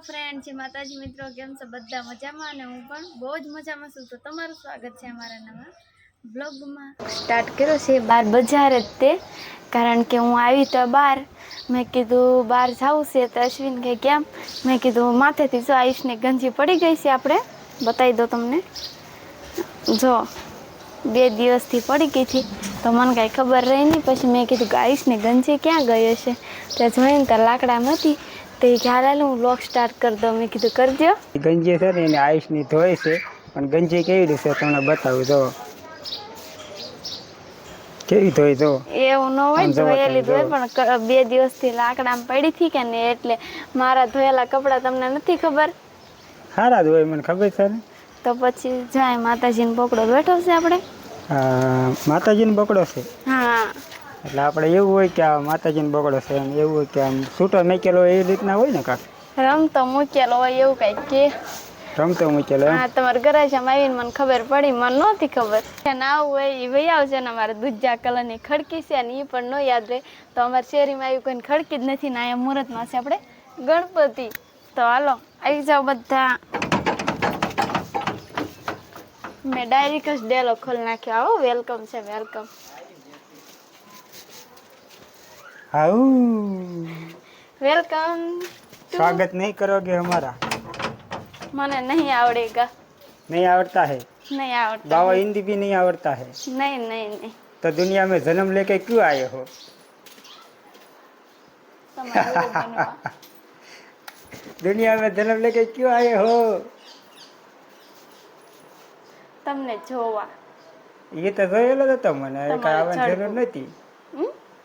Friend છે, માતાજી મિત્રો, કેમ છો? બધા મજામાં અને હું પણ બહુ જ મજામાં છું. તો તમારું સ્વાગત છે અમારા નવા બ્લોગમાં. સ્ટાર્ટ કર્યો છે બાર બજાર જ તે. કારણ કે હું આવી તો બહાર મેં કીધું બહાર જવું છે તો અશ્વિન કે કેમ? મેં કીધું, માથેથી જો આયુષને ગંજી પડી ગઈ છે આપણે. બતાવી દો તમને. જો, બે દિવસથી પડી ગઈ હતી. તો મને કાંઈ ખબર રહી નહીં. પછી મેં કીધું કે આયુષને ગંજી ક્યાં ગઈ હશે? ત્યાં જોઈને ત્યાં લાકડામાં હતી. તે આલે હું બ્લોગ સ્ટાર્ટ કરી દઉં. મેં કીધું કરજો. ગંજી છે ને એને આયુષની ધોય છે. પણ ગંજી કેવી રીતે તમને બતાવું જો. કેવી ધોઈ જો. એવું ન હોય ધોયેલી ધોય પણ બે દિવસથી લાકડામાં પડી હતી કે ને એટલે મારા ધોયેલા કપડાં તમને નથી ખબર? સારા ધોય મને ખબર છે ને. તો પછી જાય માતાજીનો પકડો બેઠો છે આપણે. માતાજી નો બકડો છે. હા. એટલે આપણે એવું હોય કે આ માતાજીનો બગડો છે એમ એવું હોય કે આમ છૂટો મેકેલો એ રીતના હોય ને કાંક? રમતો મૂકેલો હોય એવું કંઈક કે. રમતો મૂકેલો હા તમારા ગરાજામાં આવીને મને ખબર પડી મને નહોતી ખબર. કે ના હોય એ ભાઈ આવશે ને અમારે દૂધજા કલરની ખડકી છે ને એ પણ ન યાદ રહે. તો અમારે શેરીમાં આવી કોઈને ખડકી જ નથી ને અહીંયા મુહૂર્તમાં છે આપણે ગણપતિ. તો હાલો આવી જાઓ બધા. મેં ડાયરી જ ડેલો ખોલી નાખ્યો. આવો વેલકમ છે વેલકમ હાઉ. વેલકમ સ્વાગત નહીં કરોગે હમારા મને નહીં આવડેગા. નહીં આવડતા હે? નહીં આવડતા બાવા હિન્દી ભી નહીં આવડતા હે? નહીં નહીં નહીં. તો દુનિયા મેં જન્મ લેકે ક્યું આયે હો? દુનિયા મેં જન્મ લેકે ક્યું આયે હો? તમને જોવા. એ તો જોયેલો હતો મને. કાંઈ આવવાની જરૂર નથી.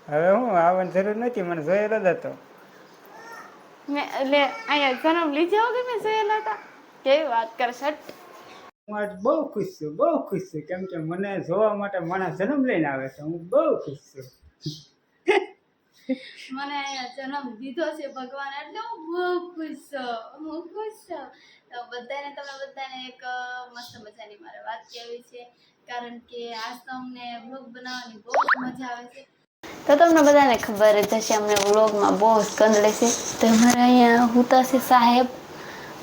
હવે હું આવવાની જરૂર નથી મને જોયેલો જ હતો. મેં એટલે અહીંયા જન્મ લીધા કે મેં જોયેલા હતા? કેવી વાત કર શટ હું આજ બહુ ખુશ છું બહુ ખુશ છું. કેમ કે મને જોવા માટે માણસ જન્મ લઈને આવે છે હું બહુ ખુશ છું. મને અહીંયા જન્મ દીધો છે ભગવાન એટલે હું બહુ ખુશ છું હું ખુશ છું. તો બધાને તમે બધાને એક મસ્ત મજાની મારે વાત કહેવી છે. કારણ કે આજ તો અમને બ્લોગ બનાવવાની બહુ જ મજા આવે છે. તો તમને બધાને ખબર જ હશે અમને વ્લોગમાં બહુ સ્કંદ છે તો અમારા અહીંયા હુતાસી સાહેબ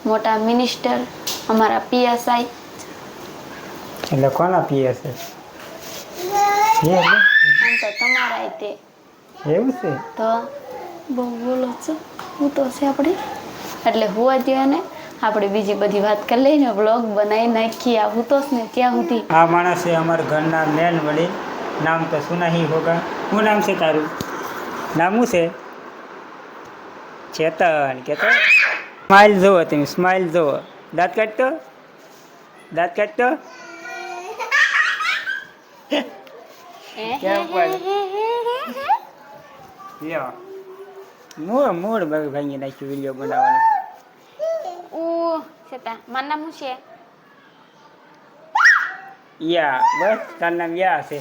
મોટા મિનિસ્ટર અમારા પીએસઆઈ એટલે કોના પીએસઆઈ તમારા તે એવું છે? તો બહુ બોલો છો હું તો છે આપણે. એટલે હોવા જોઈએ ને આપણે બીજી બધી વાત કરી લઈને વ્લોગ બનાવી નાખીએ આ હુતોસ ને ત્યાં સુધી. આ માણસ અમારા ઘરના મેન વડીલ નામ તો સુનાહી હોગા. શું નામ છે તારું? નામ શું છે? ચેતન કે તો? સ્માઇલ જુઓ તમે સ્માઇલ જુઓ દાંત કાઢતો? દાંત કાઢતો? મૂળ મૂળ ભાંગી નાખ્યું વીડિયો બનાવવાનું. ઓ છતાં મારું નામ છે? યા બસ તારું નામ યા છે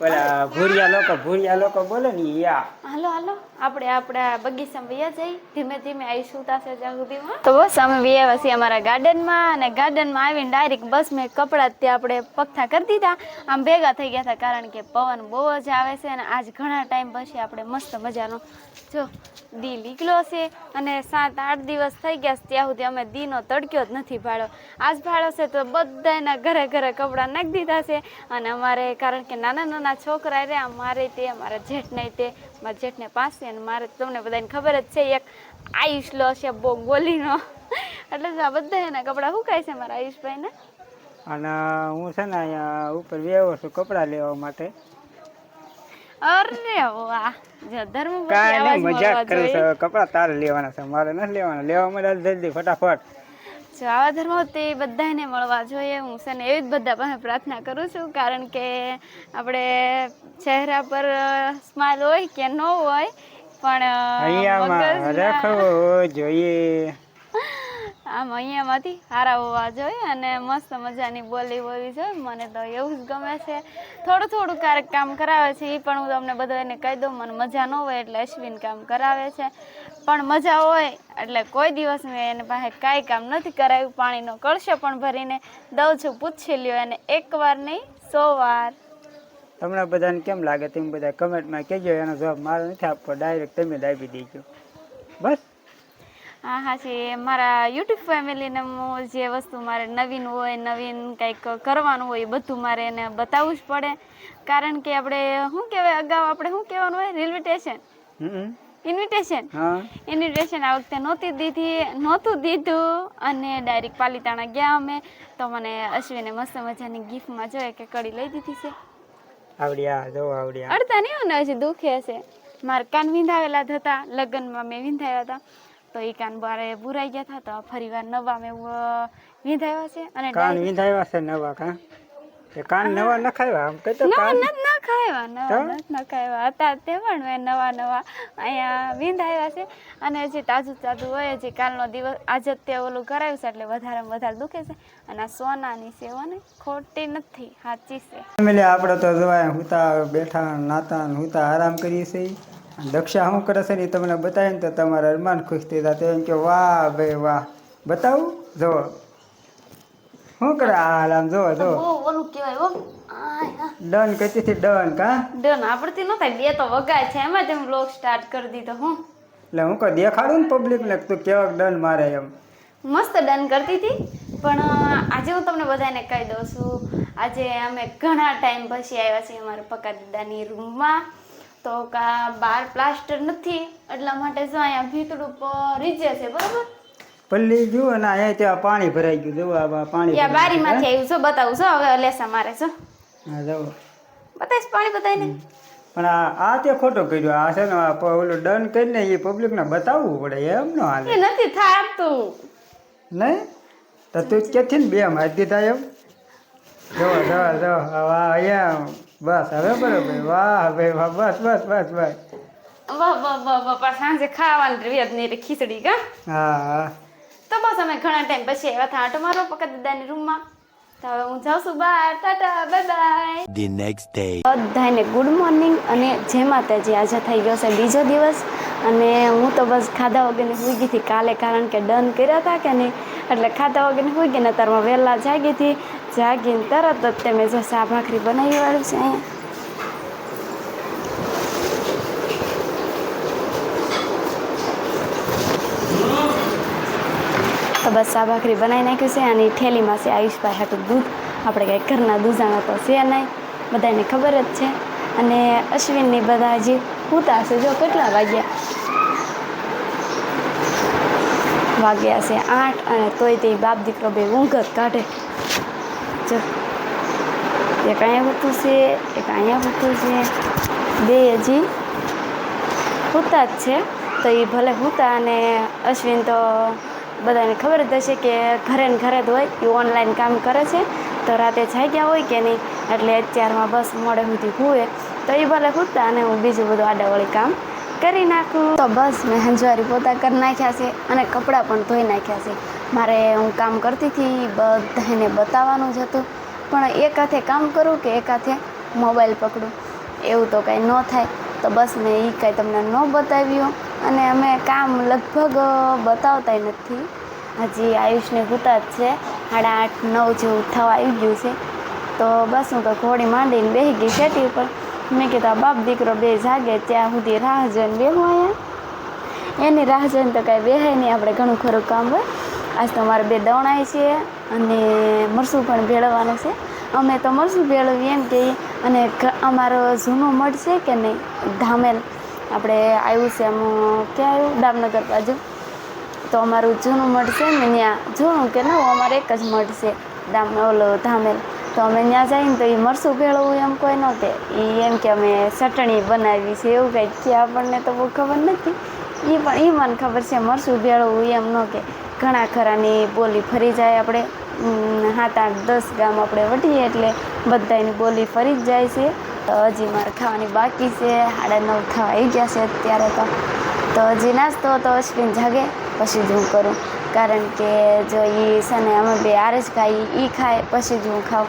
ઓલા ભૂરિયા લોકો ભૂરિયા લોકો બોલે ને યા હાલો હાલો, આપણે આપણા બગીચામાં વયા જઈ, ધીમે ધીમે આવીશું તાસે જ્યાં સુધીમાં. તો બસ અમે વયા છીએ અમારા ગાર્ડનમાં અને ગાર્ડનમાં આવીને ડાયરેક્ટ બસ મેં કપડાં ત્યાં આપણે પગથા કરી દીધા. આમ ભેગા થઈ ગયા હતા કારણ કે પવન બહુ જ આવે છે અને આજ ઘણા ટાઈમ પછી આપણે મસ્ત મજાનો, જો દી નીકળ્યો છે અને સાત, આઠ દિવસ થઈ ગયા છે ત્યાં સુધી અમે દીનો તડક્યો જ નથી ભાડો આજ ભાડો છે તો બધાના ઘરે ઘરે કપડાં નાખી દીધા છે અને અમારે, કારણ કે નાના નાના છોકરા રે મારે તે અમારા જેઠને તે મારા જેઠને પાસે અને મારે તમને બધાને ખબર જ છે એક આયુષ લો છે બહુ ગોલીનો એટલે આ બધા એના કપડાં સુકાય છે મારા આયુષભાઈને? અને હું છે ને અહીંયા ઉપર વેવો છું કપડાં લેવા માટે. અરે વાહ! જો ધર્મ કપડા મજાક કરું છું કપડાં તારે લેવાના છે મારે નથી લેવાના લેવા મળે જલ્દી ફટાફટ. જો આવા ધર્મો તે બધાને મળવા જોઈએ. હું છે ને એવી જ બધા પાસે પ્રાર્થના કરું છું. કારણ કે આપણે ચહેરા પર સ્માઇલ હોય કે ન હોય પણ જોઈએ. આમ અહીંયામાંથી સારા હોવા જોઈએ અને મસ્ત મજાની બોલી બોલી જોઈએ. મને તો એવું જ ગમે છે. થોડું થોડું ક્યારેક કામ કરાવે છે. એ પણ હું તમને બધાને કહી દઉં. મને મજા ન હોય એટલે અશ્વિન કામ કરાવે છે. પણ મજા હોય. એટલે કોઈ દિવસ મેં એને પાસે કાંઈ કામ નથી કરાવ્યું. પાણીનો કળશો પણ ભરીને દઉં છું. પૂછી લ્યો એને. એક વાર નહીં સો વાર. તમને બધાને કેમ લાગે તમે બધા કમેન્ટમાં કહેજો. એનો જવાબ મારો નથી આપવો. ડાયરેક્ટ તમે જ આપી દેજો. બસ. હા હા છે. મારા યુટ્યુબ ફેમિલીને હું જે વસ્તુ મારે નવીન હોય નવીન કંઈક કરવાનું હોય એ બધું મારે એને બતાવવું જ પડે. કારણ કે આપણે શું કહેવાય અગાઉ આપણે શું કહેવાનું હોય? Railway station. ઇન્વિટેશન ઇન્વિટેશન આ વખતે નહોતી દીધી નહોતું દીધું અને ડાયરેક્ટ પાલીતાણા ગયા અમે. તો મને અશ્વિને મસ્ત મજાની ગિફ્ટમાં જોઈએ કે કડી લઈ દીધી છે. આવડ્યા જો આવડ્યા. અડતા નહીં હોય હજી દુખે હશે. મારા કાન વિંધાવેલા હતા લગ્નમાં મેં વિંધાવ્યા હતા. તો એ કાન બારે બુરાઈ ગયા હતા તો ફરી વાર નવા મેં વિંધાવ્યા છે. અને કાન વિંધાવ્યા છે નવા કા? કાન નવા નખાવ્યા આમ કઈ તો કાન નખાવ્યા નવા? નથી નખાવ્યા હતા તે પણ મેં નવા નવા. અહીંયા વિંધાવ્યા છે અને હજી તાજું તાજું હોય હજી કાલનો દિવસ આજે તે ઓલું કરાવ્યું છે એટલે વધારે વધારે દુખે છે. અને આ સોનાની સેવા ને ખોટી નથી સાચી છે. ફેમિલી આપણે તો જવાય હુતા બેઠા નાતા હુતા આરામ કરીએ છીએ. દક્ષા શું કરે છે ને એ તમને બતાવીને તો તમારા અરમાન ખુશ થઈ જાય એમ કે વાહ ભાઈ વાહ. બતાવું? જો. શું કરે? હાલ આમ જો જો. બહુ ઓલું કહેવાય. ડન કહેતી હતી ડન કા? ડન. આપણથી નો થાય બે તો વગાય છે. એમાં તેમ બ્લોગ સ્ટાર્ટ કરી દીધો હું. એટલે હું કોઈ દેખાડું ને પબ્લિકને તું કેવા ડન મારે એમ. મસ્ત ડન કરતી હતી. પણ આજે હું તમને બધાને કહી દઉં છું. આજે અમે ઘણા ટાઈમ પછી આવ્યા છીએ અમારા પકા દાદાની રૂમમાં તો કા બાર પ્લાસ્ટર નથી. એટલા માટે જો અહીંયા ભીતડું રીજે છે બરોબર? પલ્લી જુઓ અને અહીંયા ત્યાં પાણી ભરાઈ ગયું. બા પાણી ગયું, બારીમાંથી આવ્યું. છો બતાવું છો હવે લેસા મારે છો હા જુઓ. બતાવીશ પાણી બતાવીને પણ આ આ તે ખોટો કર્યો. આ છે ને ઓલું ડન કરીને એ પબ્લિકને બતાવવું પડે. એમ ન હાલે. એ નથી થાતું. નહીં? તો તું ક્યાંથી ને બે મારી દીધા એમ. જો જો જો વાહ અહીંયા બસ. હવે બરોબર. વાહ ભાઈ વાહ બસ બસ બસ બસ. વાહ વાહ વાહ વાહ પણ સાંજે ખાવાની રેત નહીં ખીચડી કા? હા હા. તો બસ અમે ઘણા ટાઈમ પછી આવ્યા હતા. આંટો મારો પકા દાદાની રૂમમાં તો હવે હું જાઉં છું બહાર. Tata bye bye. The next day બધાને ગુડ મોર્નિંગ અને જય માતાજી આજે થઈ ગયો છે બીજો દિવસ. અને હું તો બસ ખાધા વગરની હોઈ ગઈ હતી કાલે કારણ કે ડન કર્યા હતા કે નહીં? એટલે ખાધા વગરની હોઈ ગઈ ને તારમાં વહેલા જાગી હતી. જાગીને તરત જ તે મેં જો સા ભાખરી બનાવી વાળું છે અહીંયા. બસ આ ભાખરી બનાવી નાખ્યું છે અને થેલીમાં છે આયુષભાઈ હાટું દૂધ. આપણે કંઈ ઘરના દૂધાણા તો છે નહીં, બધાને ખબર જ છે. અને અશ્વિનની બધા હજી છે જો કેટલા વાગ્યા? વાગ્યા છે આઠ અને તોય તે બાપ દીકરો બે ઊંઘ કાઢે. જો, એક અહીંયા હોતું છે, એક અહીંયા હોતું છે. બે હજી હોતા જ છે, તો એ ભલે હોતા અને અશ્વિન તો બધાને ખબર જ હશે કે ઘરે ને ઘરે જ હોય, એ ઓનલાઈન કામ કરે છે. તો રાતે જાગ્યા હોય કે નહીં, એટલે અત્યારમાં બસ મોડે સુધી હુએ. તો એ ભલે હોતા અને હું બીજું બધું આડાવળી કામ કરી નાખું. તો બસ મેં હંજવારી પોતા કરી નાખ્યા છે અને કપડાં પણ ધોઈ નાખ્યા છે. મારે હું કામ કરતી હતી બધાને બતાવવાનું જ હતું. પણ એક હાથે કામ કરું કે એક હાથે મોબાઈલ પકડું? એવું તો કાંઈ ન થાય. તો બસ મેં એ કાંઈ તમને ન બતાવ્યું. અને અમે કામ લગભગ બતાવતા નથી. હજી આયુષને હુતા જ છે. સાડા આઠ, નવ જેવું થવા આવી ગયું છે. તો બસ હું તો ઘોડી માંડીને બેસી ગઈ શેટી ઉપર. મેં કીધું બાપ દીકરો બે જાગે, ત્યાં સુધી રાહ જોઈને બેહું અહીંયા. એની રાહ જોઈને તો કાંઈ બેહાય નહીં, આપણે ઘણું ખરું કામ હોય. આજ તો મારે બે દવણાય છે અને મરસું પણ ભેળવવાનું છે. અમે તો મરસું ભેળવીએ એમ કે અને અમારો જૂનો મઠ છે કે નહીં? ધામેલ. આપણે આવ્યું છે એમ, ક્યાં આવ્યું? દામનગર બાજુ. તો અમારું જૂનું મઠ છે ને ત્યાં. જૂનું કે નવું અમારે એક જ મઠ છે, દામ, ઓલો ધામેલ. તો અમે ત્યાં જઈને તો એ મરસું ભેળવું એમ કોઈ ન કે. એ એમ કે અમે ચટણી બનાવી છે એવું કંઈક કે આપણને તો બહુ ખબર નથી. એ પણ એ મને ખબર છે, મરસું ભેળવું એમ ન કે. ઘણા ખરાની બોલી ફરી જાય આપણે. સાત, આઠ, દસ ગામ આપણે વટીએ એટલે બધાની બોલી ફરી જ જાય છે. તો હજી મારે ખાવાની બાકી છે. સાડા નવ થવા આવી ગયા છે અત્યારે તો. તો હજી નાસ્તો તો અશ્વિન જાગે, પછી જ હું કરું. કારણ કે જો એ છે ને અમે બે આરે જ ખાઈ એ ખાય, પછી જ હું ખાઉં.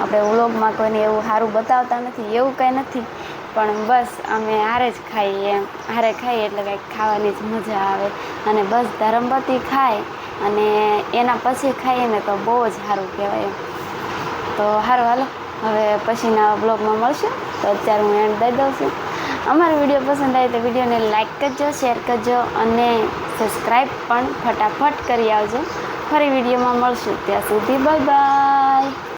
આપણે વ્લોગમાં કોઈને એવું સારું બતાવતા નથી, એવું કાંઈ નથી. પણ બસ અમે હારે જ ખાઈએ એમ. હારે ખાઈએ એટલે કંઈક ખાવાની જ મજા આવે. અને બસ ધરમપતિ ખાય અને એના પછી ખાઈએ ને તો બહુ જ સારું કહેવાય એમ. તો સારું હાલો. હવે પછીના બ્લોગમાં મળશું. તો અત્યારે હું એન્ડ દઈ દઉં છું. અમારો વીડિયો પસંદ આવે તો વિડીયોને લાઇક કરજો, શેર કરજો અને સબસ્ક્રાઈબ પણ ફટાફટ કરી આવજો. ફરી વિડીયોમાં મળશું. ત્યાં સુધી બાય બાય.